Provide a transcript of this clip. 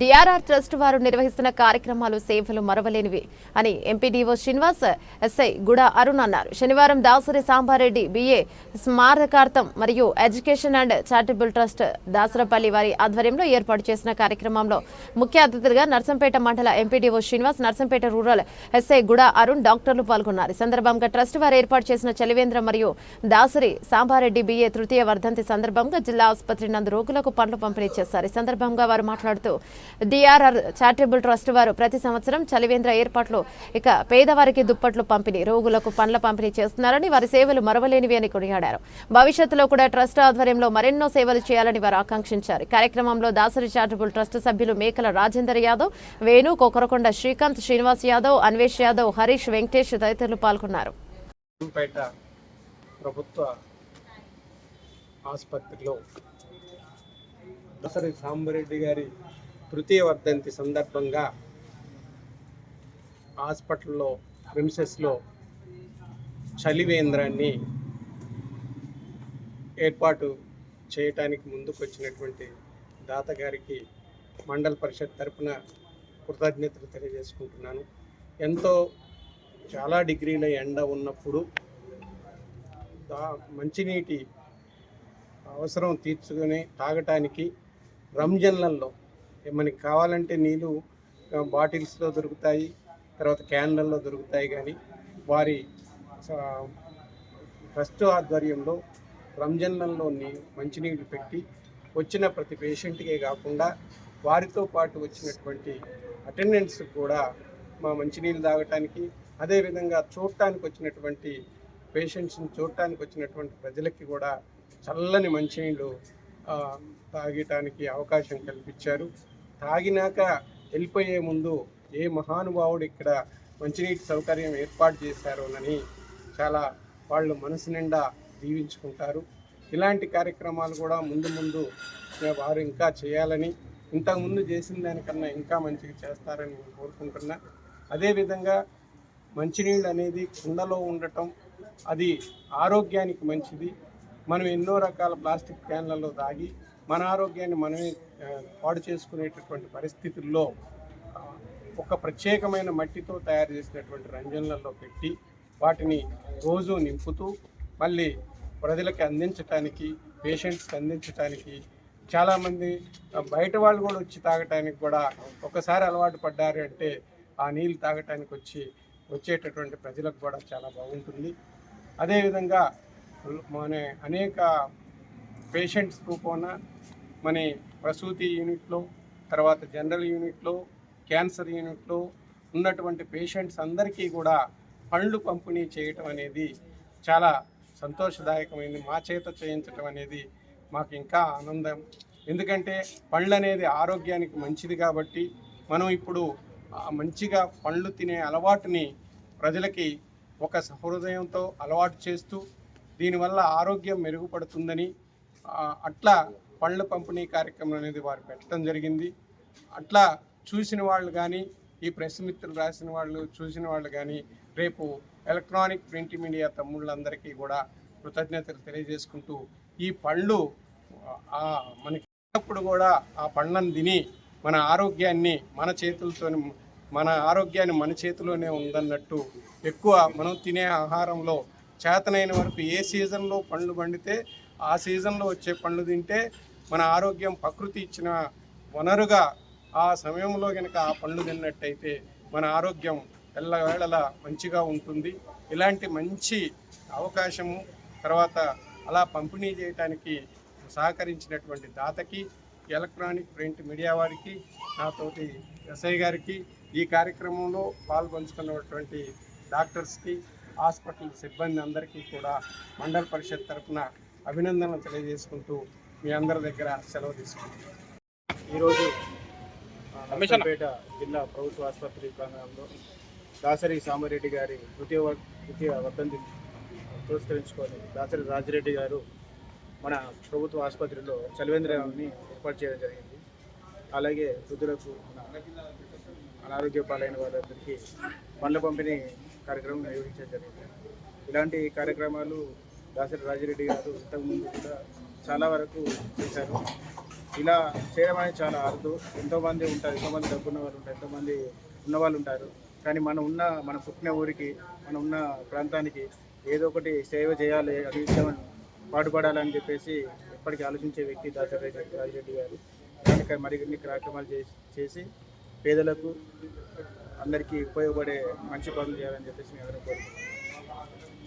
DRR trust వారు నిర్వహిస్తున్న కార్యక్రమాలు సేవలు మరవలేనివి అని ఎంపీడీఓ శ్రీనివాస్ ఎస్ఐ గుడ అరుణ్ అన్నారు. శనివారం దాసరి సాంబారెడ్డి బిఏ స్మారకార్థం మరియు education and charitable trust Dasarapalli వారి ఆధ్వర్యంలో ఏర్పాటు చేసిన కార్యక్రమంలో ముఖ్య అతిథులుగా నర్సంపేట మండల MPDO Srinivas Narsampet rural SI Guda Arun డాక్టర్లు పాల్గొన్నారు. సందర్భంగా ట్రస్ట్ వారు ఏర్పాటు చేసిన చలివేంద్ర మరియు దాసరి సాంబారెడ్డి బిఏ తృతీయ వర్ధంతి సందర్భంగా జిల్లా ఆసుపత్రి నందు రోగులకు పండ్లు పంపిణీ చేశారు. ఈ సందర్భంగా వారు మాట్లాడుతూ డిఆర్ఆర్ చారిటబుల్ ట్రస్ట్ వారు ప్రతి సంవత్సరం చలివేంద్ర ఏర్పాట్లు ఇక పేదవారికి దుప్పట్లు పంపిణీ రోగులకు పండ్ల పంపిణీ చేస్తున్నారని వారి సేవలు మరవలేనివి అని కొనియాడారు. భవిష్యత్తులో కూడా ట్రస్ట్ ఆధ్వర్యంలో మరెన్నో సేవలు చేయాలని వారు ఆకాంక్షించారు. కార్యక్రమంలో దాసరి చారిటబుల్ ట్రస్ట్ సభ్యులు మేకల రాజేందర్ యాదవ్ వేణు కోకరకొండ శ్రీకాంత్ శ్రీనివాస్ యాదవ్ అన్వేష్ యాదవ్ హరీష్ వెంకటేష్ తదితరులు పాల్గొన్నారు. ప్రభుత్వ ఆసుపత్రిలో దసరి సాంబరెడ్డి గారి తృతీయ వర్ధంతి సందర్భంగా హాస్పిటల్లో ప్రిమిసెస్లో చలివేంద్రాన్ని ఏర్పాటు చేయటానికి ముందుకు వచ్చినటువంటి మండల పరిషత్ తరఫున కృతజ్ఞతలు తెలియజేసుకుంటున్నాను. ఎంతో చాలా డిగ్రీల ఎండ ఉన్నప్పుడు దా మంచినీటి అవసరం తీర్చుకొని తాగటానికి రంజన్లల్లో మనకి కావాలంటే నీళ్ళు బాటిల్స్లో దొరుకుతాయి తర్వాత క్యాన్లలో దొరుకుతాయి కానీ వారి ట్రస్ట్ ఆధ్వర్యంలో రంజన్లలోని మంచినీళ్ళు పెట్టి వచ్చిన ప్రతి పేషెంట్కే కాకుండా వారితో పాటు వచ్చినటువంటి అటెండెంట్స్ కూడా మా మంచినీళ్ళు తాగటానికి అదేవిధంగా చూడటానికి వచ్చినటువంటి పేషెంట్స్ని చూడటానికి వచ్చినటువంటి ప్రజలకి కూడా చల్లని మంచినీళ్ళు తాగటానికి అవకాశం కల్పించారు. తాగినాక వెళ్ళిపోయే ముందు ఏ మహానుభావుడు ఇక్కడ మంచినీటి సౌకర్యం ఏర్పాటు చేశారోనని చాలా వాళ్ళు మనసు నిండా దీవించుకుంటారు. ఇలాంటి కార్యక్రమాలు కూడా ముందు ముందు వారు ఇంకా చేయాలని ఇంతకుముందు చేసిన దానికన్నా ఇంకా మంచిగా చేస్తారని నేను కోరుకుంటున్నా. అదేవిధంగా మంచినీళ్ళు అనేది కుండలో ఉండటం అది ఆరోగ్యానికి మంచిది. మనం ఎన్నో రకాల ప్లాస్టిక్ క్యాన్లలో తాగి మన ఆరోగ్యాన్ని మనమే పాడు చేసుకునేటటువంటి పరిస్థితుల్లో ఒక ప్రత్యేకమైన మట్టితో తయారు చేసినటువంటి రంజన్లలో పెట్టి వాటిని రోజు నింపుతూ మళ్ళీ ప్రజలకి అందించటానికి పేషెంట్స్కి అందించటానికి చాలామంది బయట వాళ్ళు కూడా వచ్చి తాగటానికి కూడా ఒకసారి అలవాటు పడ్డారు అంటే ఆ నీళ్ళు తాగటానికి వచ్చి వచ్చేటటువంటి ప్రజలకు కూడా చాలా బాగుంటుంది. అదేవిధంగా మన అనేక పేషెంట్స్ రూపాన మన ప్రసూతి యూనిట్లో తర్వాత జనరల్ యూనిట్లో క్యాన్సర్ యూనిట్లో ఉన్నటువంటి పేషెంట్స్ అందరికీ కూడా పండ్లు పంపిణీ చేయటం అనేది చాలా సంతోషదాయకమైంది. మా చేత చేయించటం అనేది మాకు ఇంకా ఆనందం. ఎందుకంటే పండ్లు అనేది ఆరోగ్యానికి మంచిది కాబట్టి మనం ఇప్పుడు మంచిగా పళ్ళు తినే అలవాటుని ప్రజలకి ఒక సహృదయంతో అలవాటు చేస్తూ దీనివల్ల ఆరోగ్యం మెరుగుపడుతుందని అట్లా పళ్ళ పంపిణీ కార్యక్రమం అనేది వారు పెట్టడం జరిగింది. అట్లా చూసిన వాళ్ళు కానీ ఈ ప్రెస్ మిత్రులు రాసిన వాళ్ళు చూసిన వాళ్ళు కానీ రేపు ఎలక్ట్రానిక్ ప్రింట్ మీడియా తమ్ముళ్ళందరికీ కూడా కృతజ్ఞతలు తెలియజేసుకుంటూ ఈ పళ్ళు మనకి అప్పుడు కూడా ఆ పండ్లను తిని మన ఆరోగ్యాన్ని మన చేతులతో మన ఆరోగ్యాన్ని మన చేతిలోనే ఉందన్నట్టు ఎక్కువ మనం తినే ఆహారంలో చేతనైన వరకు ఏ సీజన్లో పండ్లు పండితే ఆ సీజన్లో వచ్చే పండ్లు తింటే మన ఆరోగ్యం ప్రకృతి ఇచ్చిన వనరుగా ఆ సమయంలో కనుక ఆ పండ్లు తిన్నట్టయితే మన ఆరోగ్యం ఎల్లవేళలా మంచిగా ఉంటుంది. ఇలాంటి మంచి అవకాశము తర్వాత అలా పంపిణీ చేయటానికి సహకరించినటువంటి దాతకి ఎలక్ట్రానిక్ ప్రింట్ మీడియా వారికి నాతోటి ఎస్ఐ గారికి ఈ కార్యక్రమంలో పాల్పంచుకున్నటువంటి డాక్టర్స్కి హాస్పిటల్ సిబ్బంది అందరికీ కూడా మండల పరిషత్ తరఫున అభినందనలు తెలియజేసుకుంటూ మీ అందరి దగ్గర సెలవు తీసుకుంటున్నాను. ఈరోజు నర్సంపేట జిల్లా ప్రభుత్వ ఆసుపత్రి ప్రాంగణంలో దాసరి సామారెడ్డి గారి తృతీయ వ- తృతీయ వర్ధంతి పురస్కరించుకొని దాసరి రాజిరెడ్డి గారు మన ప్రభుత్వ ఆసుపత్రిలో చలివేంద్రాన్ని ఏర్పాటు చేయడం జరిగింది. అలాగే వృద్ధులకు మన అనారోగ్య పాలైన వాళ్ళందరికీ పండ్ల పంపిణీ కార్యక్రమం నిర్వహించడం జరిగింది. ఇలాంటి కార్యక్రమాలు దాసరి రాజిరెడ్డి గారు ఇంతకుముందు కూడా చాలా వరకు చేశారు. ఇలా చేయడం అనేది చాలా అరుదు. ఎంతోమంది ఉంటారు ఎంతోమంది డబ్బున్న వాళ్ళు ఉంటారు ఎంతోమంది ఉన్నవాళ్ళు ఉంటారు కానీ మనం ఉన్న మన పుట్టిన ఊరికి మనం ఉన్న ప్రాంతానికి ఏదో ఒకటి సేవ చేయాలి అది ఇష్టం పాటుపడాలని చెప్పేసి ఎప్పటికీ ఆలోచించే వ్యక్తి దాసరి రాజిరెడ్డి గారు. దానికి మరిన్ని కార్యక్రమాలు చేసి చేసి పేదలకు అందరికీ ఉపయోగపడే మంచి పనులు చేయాలని చెప్పేసి మేము ఎవరైనా కోరుకుంటున్నాం